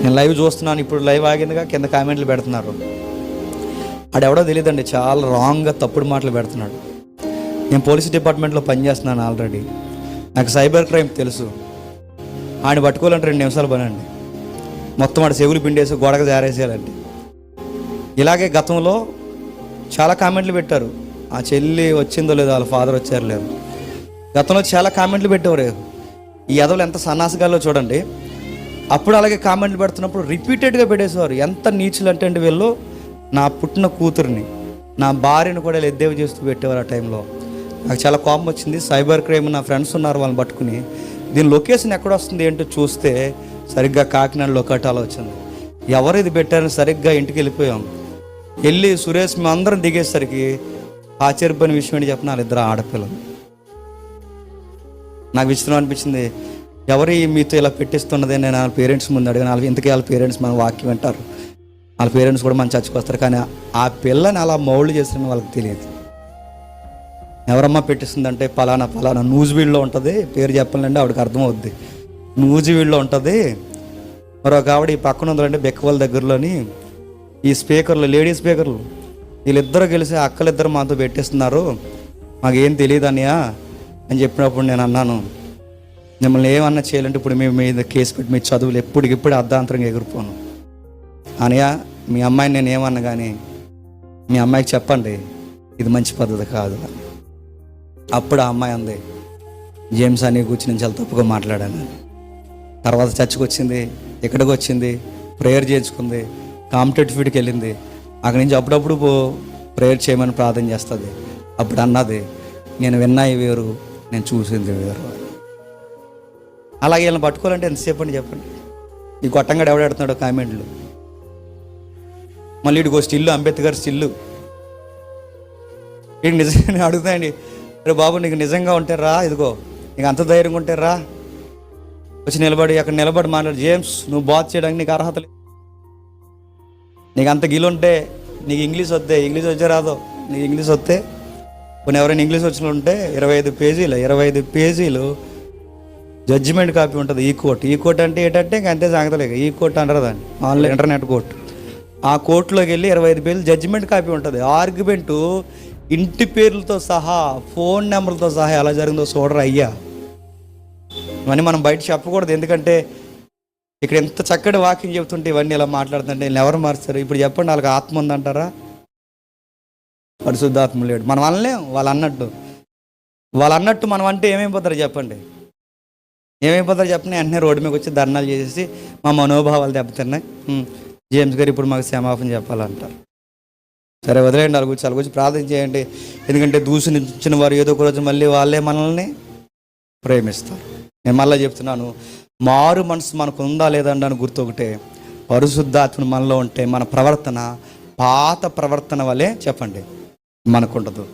నేను లైవ్ చూస్తున్నాను ఇప్పుడు లైవ్ ఆగిందిగా కింద కామెంట్లు పెడుతున్నారు. ఆడెవడో తెలియదండి చాలా రాంగ్గా తప్పుడు మాటలు పెడుతున్నాడు. నేను పోలీస్ డిపార్ట్మెంట్లో పనిచేస్తున్నాను ఆల్రెడీ. నాకు సైబర్ క్రైమ్ తెలుసు. ఆయన పట్టుకోవాలంటే రెండు నిమిషాలు పని అండి మొత్తం ఆడ చెవులు పిండేసి గోడకు జారేసేయాలండి. ఇలాగే గతంలో చాలా కామెంట్లు పెట్టారు. ఆ చెల్లి వచ్చిందో లేదో వాళ్ళ ఫాదర్ వచ్చారు లేదు. గతంలో చాలా కామెంట్లు పెట్టేవారు. ఈ ఎదవలు ఎంత సన్నాసగాల్లో చూడండి. అప్పుడు అలాగే కామెంట్లు పెడుతున్నప్పుడు రిపీటెడ్గా పెట్టేసేవారు. ఎంత నీచులు అంటే అండి వీళ్ళు. నా పుట్టిన కూతుర్ని నా భార్యను కూడా ఎద్దేవి చేస్తూ పెట్టేవారు ఆ టైంలో. నాకు చాలా కోపం వచ్చింది. సైబర్ క్రైమ్ నా ఫ్రెండ్స్ ఉన్నారు వాళ్ళని పట్టుకుని. దీని లొకేషన్ ఎక్కడ వస్తుంది ఏంటో చూస్తే సరిగ్గా కాకినాడ లొకటాలో వచ్చింది ఎవరు ఇది పెట్టారని సరిగ్గా ఇంటికి వెళ్ళిపోయాం. వెళ్ళి సురేష్ మేము అందరం దిగేసరికి ఆశ్చర్యపోయిన విషయం ఏంటి చెప్పిన? వాళ్ళిద్దరు ఆడపిల్లలు. నాకు విచిత్రం అనిపించింది. ఎవరి మీతో ఇలా పెట్టిస్తున్నదే నేను వాళ్ళ పేరెంట్స్ ముందు అడిగిన వాళ్ళ ఇంతకీ వాళ్ళ పేరెంట్స్ మన వాక్యం వింటారు. వాళ్ళ పేరెంట్స్ కూడా మన చర్చకు వస్తారు. కానీ ఆ పిల్లని అలా మౌళ్ళు చేసిన వాళ్ళకి తెలియదు. ఎవరమ్మా పెట్టిస్తుందంటే పలానా పలానా న్యూస్ ఉంటుంది. పేరు చెప్పాలంటే ఆవిడకి అర్థమవుద్ది. న్యూస్ ఉంటుంది. మరొక ఆవిడ ఈ పక్కన ఉందంటే బెక్కవల్ దగ్గరలోని ఈ స్పీకర్లు లేడీ స్పీకర్లు. వీళ్ళిద్దరూ కలిసి అక్కలిద్దరు మాతో పెట్టిస్తున్నారు. మాకేం తెలియదు అన్నయ్య అని చెప్పినప్పుడు నేను అన్నాను మిమ్మల్ని ఏమన్నా చేయాలంటే ఇప్పుడు మేము మీద కేసు పెట్టి మీ చదువులు ఎప్పటికిప్పుడు అర్ధాంతరంగా ఎగిరిపోను అనయా మీ అమ్మాయిని నేను ఏమన్నా కానీ మీ అమ్మాయికి చెప్పండి ఇది మంచి పద్ధతి కాదు అని. అప్పుడు ఆ అమ్మాయి అంది జేమ్స్ అని కూర్చుని నేను చాలా తప్పుగా మాట్లాడాను. తర్వాత చర్చకు వచ్చింది ఇక్కడికి వచ్చింది ప్రేయర్ చేయించుకుంది కాంపిటేటివ్ ఫీడ్కి వెళ్ళింది. అక్కడి నుంచి అప్పుడప్పుడు పో- ప్రేయర్ చేయమని ప్రార్థన చేస్తుంది. అప్పుడు అన్నది నేను విన్నాయి వేరు నేను చూసింది వేరు అలాగే వీళ్ళని పట్టుకోవాలంటే ఎంతసేపు అండి చెప్పండి? ఈ గొట్టంగా ఎవడెడుతున్నాడో కామెంట్లు. మళ్ళీ ఇటుకో స్టిల్లు అంబేద్కర్ స్టిల్లు. వీడు నిజంగా అడుగుతాయండి అరే బాబు నీకు నిజంగా ఉంటే రా ఇదిగో నీకు అంత ధైర్యంగా ఉంటే రా. వచ్చి నిలబడి అక్కడ నిలబడి మాట్లాడు. జేమ్స్ నువ్వు బాత్ చేయడానికి నీకు అర్హత లేదు. నీకు అంత గిలుంటే నీకు ఇంగ్లీష్ వద్దే ఇంగ్లీష్ వచ్చే రాదో. నీకు ఇంగ్లీష్ వస్తే కొన్ని ఎవరైనా ఇంగ్లీష్ వచ్చిన ఉంటే ఇరవై ఐదు పేజీలు ఇరవై ఐదు పేజీలు జడ్జిమెంట్ కాపీ ఉంటుంది. ఈ కోర్ట్. ఈ కోర్ట్ అంటే ఏంటంటే ఇంక అంతే సాగతలేక ఈ కోర్ట్ అంటారు దాన్ని. ఆన్లైన్ ఇంటర్నెట్ కోర్ట్ ఆ కోర్టులోకి వెళ్ళి ఇరవై ఐదు పేజీలు జడ్జిమెంట్ కాపీ ఉంటుంది. ఆర్గ్యుమెంటు ఇంటి పేర్లతో సహా ఫోన్ నెంబర్లతో సహా ఎలా జరిగిందో చూడరు అయ్యా. ఇవన్నీ మనం బయట చెప్పకూడదు. ఎందుకంటే ఇక్కడ ఎంత చక్కటి వాకింగ్ చెబుతుంటే ఇవన్నీ ఇలా మాట్లాడుతుంటే వీళ్ళని ఎవరు మారుస్తారు? ఇప్పుడు చెప్పండి వాళ్ళకి ఆత్మ ఉందంటారా? పరిశుద్ధాత్మ లేడు. మనం అనలేం వాళ్ళు అన్నట్టు. వాళ్ళు అన్నట్టు మనం అంటే ఏమైపోతారు చెప్పండి. ఏమైపోతారు చెప్పండి. వెంటనే రోడ్డు మీద వచ్చి ధర్నాలు చేసేసి మా మనోభావాలు దెబ్బతిన్నాయి. జేమ్స్ గారు ఇప్పుడు మాకు క్షమాపణ చెప్పాలంటారు. సరే వదిలేయండి వాళ్ళ గురించి. వాళ్ళ గురించి ప్రార్థన చేయండి. ఎందుకంటే దూషించిన వారు ఏదో ఒక రోజు మళ్ళీ వాళ్ళే మనల్ని ప్రేమిస్తారు. నేను మళ్ళీ చెప్తున్నాను మారు మనసు మనకు ఉందా లేదండి అని గుర్తు ఒకటే. పరిశుద్ధాత్మ మనలో ఉంటే మన ప్రవర్తన పాత ప్రవర్తన వలె చెప్పండి మనకుండదు.